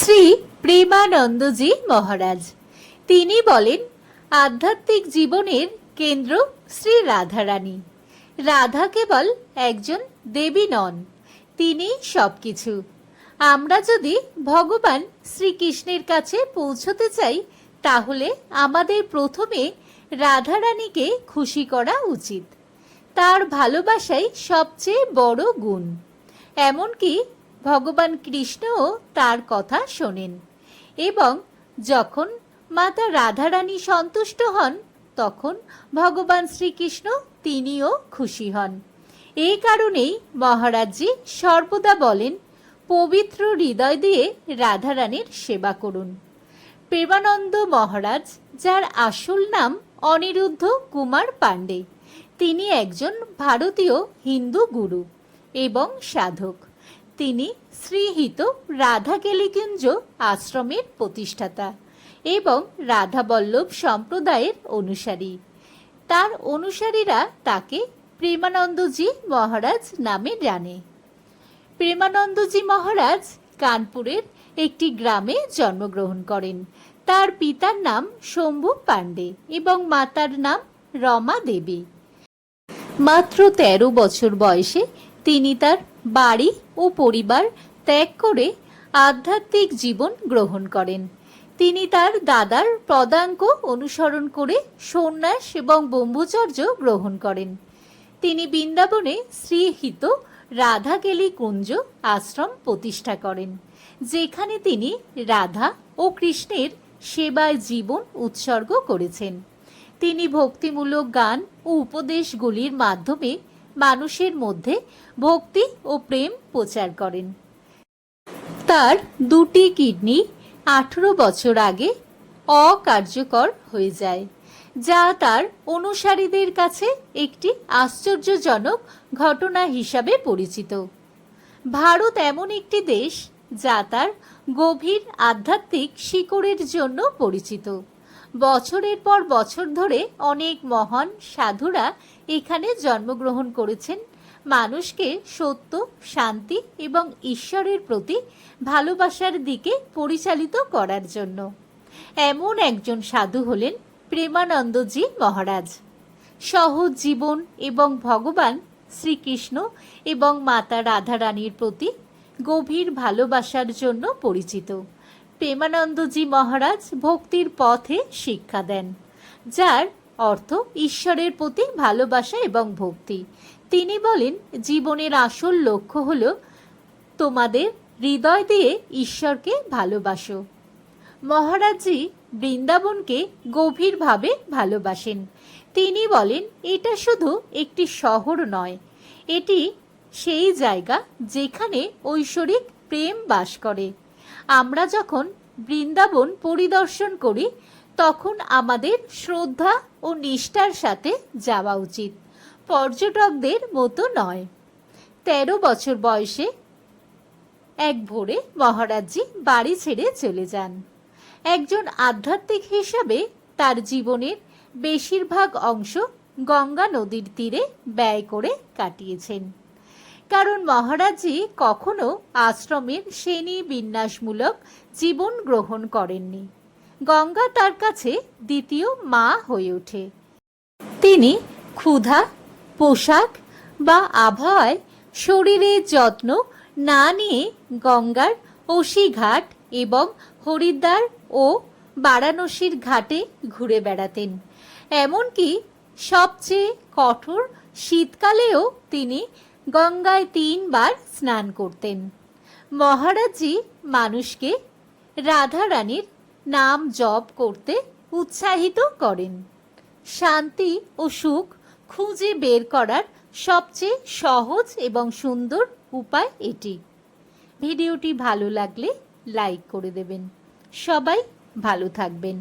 শ্রী প্রেমানন্দজি মহারাজ। তিনি বলেন, আধ্যাত্মিক জীবনের কেন্দ্র শ্রী রাধারানী। রাধা কেবল একজন দেবী নন, তিনি সবকিছু। আমরা যদি ভগবান শ্রীকৃষ্ণের কাছে পৌঁছতে চাই, তাহলে আমাদের প্রথমে রাধারানীকে খুশি করা উচিত। তার ভালোবাসাই সবচেয়ে বড় গুণ। এমনকি ভগবান কৃষ্ণও তার কথা শোনেন। এবং যখন মাতা রাধারানী সন্তুষ্ট হন, তখন ভগবান শ্রীকৃষ্ণ তিনিও খুশি হন। এই কারণেই মহারাজজি সর্বদা বলেন, পবিত্র হৃদয় দিয়ে রাধারানীর সেবা করুন। প্রেমানন্দ মহারাজ, যার আসল নাম অনিরুদ্ধ কুমার পাণ্ডে, তিনি একজন ভারতীয় হিন্দু গুরু এবং সাধক। তিনি শ্রীহিত রাধা কেলিকুঞ্জ আশ্রমের প্রতিষ্ঠাতা এবং রাধাবল্লভ সম্প্রদায়ের অনুসারী। তার অনুসারীরা তাকে প্রেমানন্দজি মহারাজ নামে জানে। প্রেমানন্দজি মহারাজ কানপুরের একটি গ্রামে জন্মগ্রহণ করেন। তার পিতার নাম শম্ভু পাণ্ডে এবং মাতার নাম রমা দেবী। মাত্র তেরো বছর বয়সে তিনি তার বাড়ি ও পরিবার ত্যাগ করে আধ্যাত্মিক জীবন গ্রহণ করেন। তিনি তার দাদার পদাঙ্ক অনুসরণ করে সন্ন্যাস এবং ব্রহ্মচর্য গ্রহণ করেন। তিনি বৃন্দাবনে শ্রীহিত রাধাকেলি কুঞ্জ আশ্রম প্রতিষ্ঠা করেন, যেখানে তিনি রাধা ও কৃষ্ণের সেবায় জীবন উৎসর্গ করেছেন। তিনি ভক্তিমূলক গান ও উপদেশগুলির মাধ্যমে মানুষের মধ্যে ভক্তি ও প্রেম প্রচার করেন। তার দুটি কিডনি আঠেরো বছর আগে অকার্যকর হয়ে যায়, যা তার অনুসারীদের কাছে একটি আশ্চর্যজনক ঘটনা হিসাবে পরিচিত। ভারত এমন একটি দেশ যা তার গভীর আধ্যাত্মিক শিকড়ের জন্য পরিচিত। বছরের পর বছর ধরে অনেক মহান সাধুরা এখানে জন্মগ্রহণ করেছেন। মানুষকে সত্য, শান্তি এবং ঈশ্বরের প্রতি ভালোবাসার দিকে পরিচালিত করার জন্য। এমন একজন সাধু হলেন প্রেমানন্দজি মহারাজ। সহজ জীবন এবং ভগবান শ্রীকৃষ্ণ এবং মাতা রাধারানীর প্রতি গভীর ভালোবাসার জন্য পরিচিত। প্রেমানন্দজি মহারাজ ভক্তির পথে শিক্ষা দেন, যার অর্থ ঈশ্বরের প্রতি ভালোবাসা এবং ভক্তি। তিনি বলেন, জীবনের আসল লক্ষ্য হল তোমাদের হৃদয় দিয়ে ঈশ্বরকে ভালোবাসো। মহারাজজি বৃন্দাবনকে গভীরভাবে ভালোবাসেন। তিনি বলেন, এটা শুধু একটি শহর নয়, এটি সেই জায়গা যেখানে ঐশ্বরিক প্রেম বাস করে। আমরা যখন বৃন্দাবন পরিদর্শন করি, তখন আমাদের শ্রদ্ধা ও নিষ্ঠার সাথে যাওয়া উচিত। পর্যটকদের মতো নয়। তেরো বছর বয়সে এক ভোরে মহারাজজি বাড়ি ছেড়ে চলে যান। একজন আধ্যাত্মিক হিসাবে তার জীবনের বেশিরভাগ অংশ গঙ্গা নদীর তীরে ব্যয় করে কাটিয়েছেন। কারণ মহারাজজি কখনো আশ্রমের শ্রেণি বিন্যাসমূলক জীবন গ্রহণ করেননি। গঙ্গা তার কাছে দ্বিতীয় মা হয়ে ওঠে। তিনি ক্ষুধা, পোশাক বা আবহাওয়ায় শরীরের যত্ন না নিয়ে গঙ্গার ঘাট এবং হরিদ্বার ও বারাণসীর ঘাটে ঘুরে বেড়াতেন। এমনকি সবচেয়ে কঠোর শীতকালেও তিনি গঙ্গায় তিনবার স্নান করতেন। মহারাজজি মানুষকে রাধা রানীর নাম জপ করতে উৎসাহিত করেন। শান্তি ও সুখ খুঁজে বের করার সবচেয়ে সহজ এবং সুন্দর উপায় এটি। ভিডিওটি ভালো লাগলে লাইক করে দেবেন। সবাই ভালো থাকবেন।